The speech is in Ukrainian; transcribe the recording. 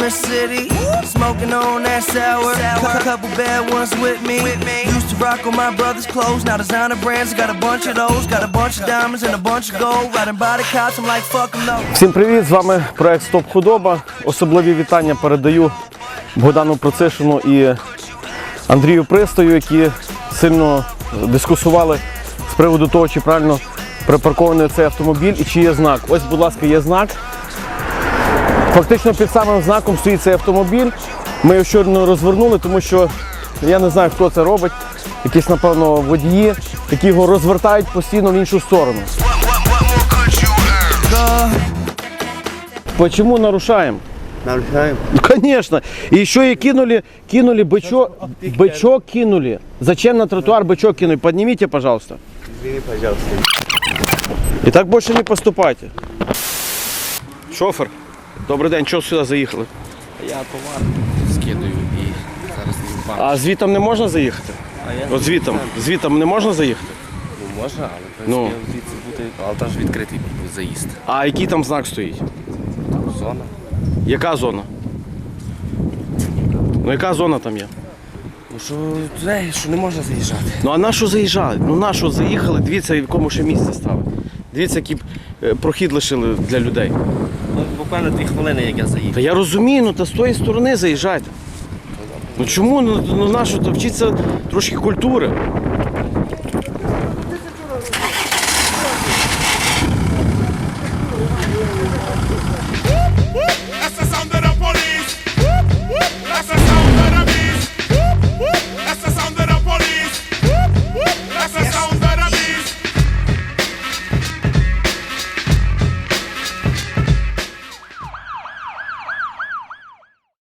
the city, smoking on that sour. Cou- Couple bad ones with me. Used to rock on my brother's clothes, now designer brands. Got a bunch of those, got a bunch of diamonds and a bunch of gold. Riding by the cops, I'm like, fuck 'em, no. Всім привіт! З вами проект Стоп Худоба. Особливі вітання передаю Богдану Процишину і Андрію Пристою, які сильно дискусували з приводу того, чи правильно припаркований цей автомобіль і чи є знак. Ось, будь ласка, є знак. Фактично під самим знаком стоїть цей автомобіль. Ми його щойно розвернули, тому що я не знаю, хто це робить. Якісь, напевно, водії, які його розвертають постійно в іншу сторону. Почему нарушаем? Нарушаем. Ну, конечно. И еще и кинули, кинули бычок, бычок кинули. Зачем на тротуар бычок кинули? Поднимите, пожалуйста. Извини, пожалуйста. И так больше не поступайте. Шофер, добрий день, чого сюди заїхали? Я товар скидаю і зараз в банк. А звітом не можна заїхати? А я От звітом, звітом не можна заїхати? Ну, можна, але в Ну. звідси бути, але там ж відкритий заїзд. А який там знак стоїть? Зона. Яка зона? Ну яка зона там є? Ну що що не можна заїжджати. Ну а на що заїжджали? Ну на що заїхали? Дивіться, в якому ще місці стали. Дивіться, який е, прохід лишили для людей. Буквально дві хвилини, як я заїхав. Та я розумію, ну та з тої сторони заїжджайте. Ну чому? Ну, ну на що? Та вчіться трошки культури.